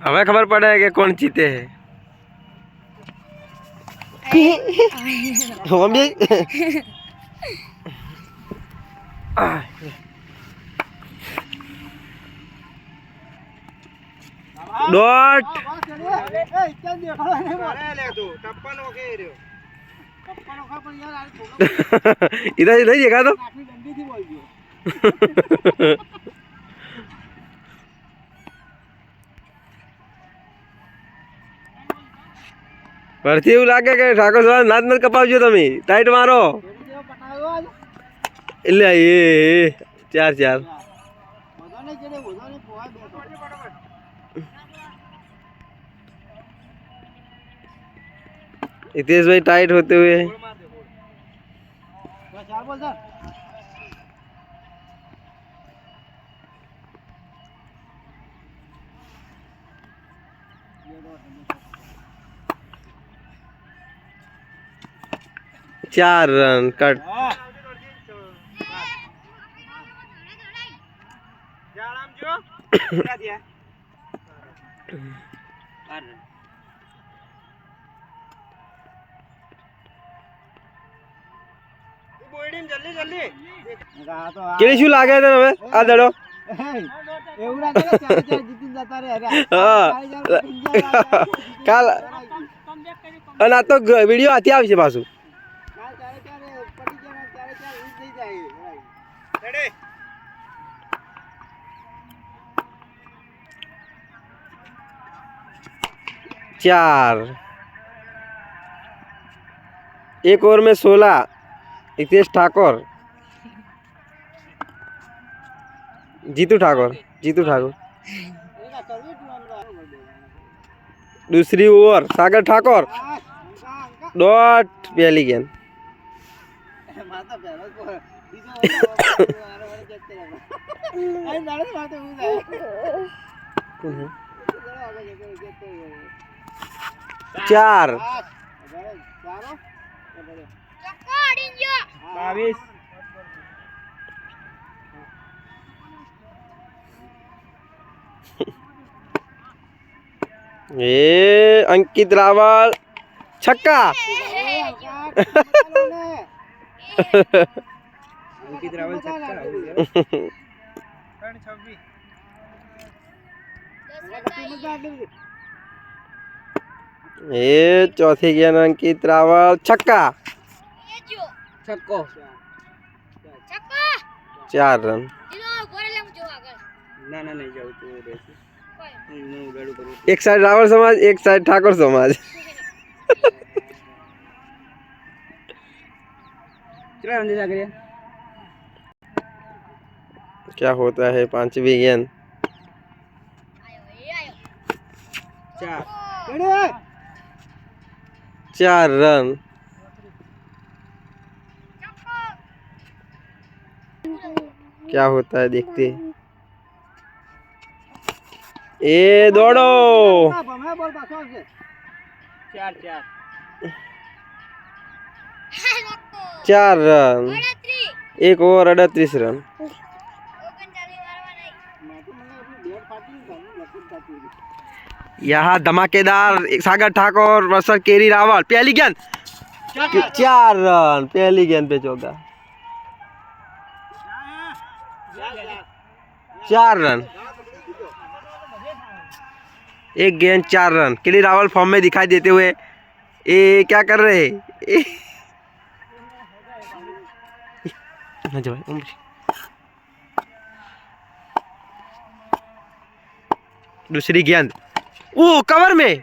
હવે ખબર પડે કે કોણ જીતે મમ્મી દોઢ इधर इधर जगह तो પરથી એવું લાગે કે ઠાકોર સ્વામી નાત નથી કપાવજો તમે ટાઈટ મારો એટલે એ એ, ચાર ચાર हितेश भाई टाइट होते हुए ચાર રન કટ. કેવી શું લાગે છે હવે? આ દડો. કાલ અને આ તો વીડિયો હાથી આવશે પાછું. चार। एक ओवर में सोलह। हितेश ठाकुर। जीतू ठाकुर जीतू ठाकुर। दूसरी ओवर सागर ठाकुर। डॉट पहली गेंद। कौन है? चार। ए अंकित रावल। छक्का। अंकित रावल छक्का ये चौथी गेंद अंकित रावल छक्का। छक्को। चार रन। एक साइड रावल समाज एक साइड ठाकुर समाज। क्या होता है पांचवी गेंद? चार। चार रन क्या होता है देखते ए दौड़ो। चार रन एक ओवर अड़तीस रन यहाँ धमाकेदार सागर ठाकुर वर्षर केरी रावल पहली गेंद। चार रन पहली गेंद पे चौका। चार रन। एक गेंद चार रन। केली रावल फॉर्म में दिखाई देते हुए ए क्या कर रहे। दूसरी गेंद। ओ कवर में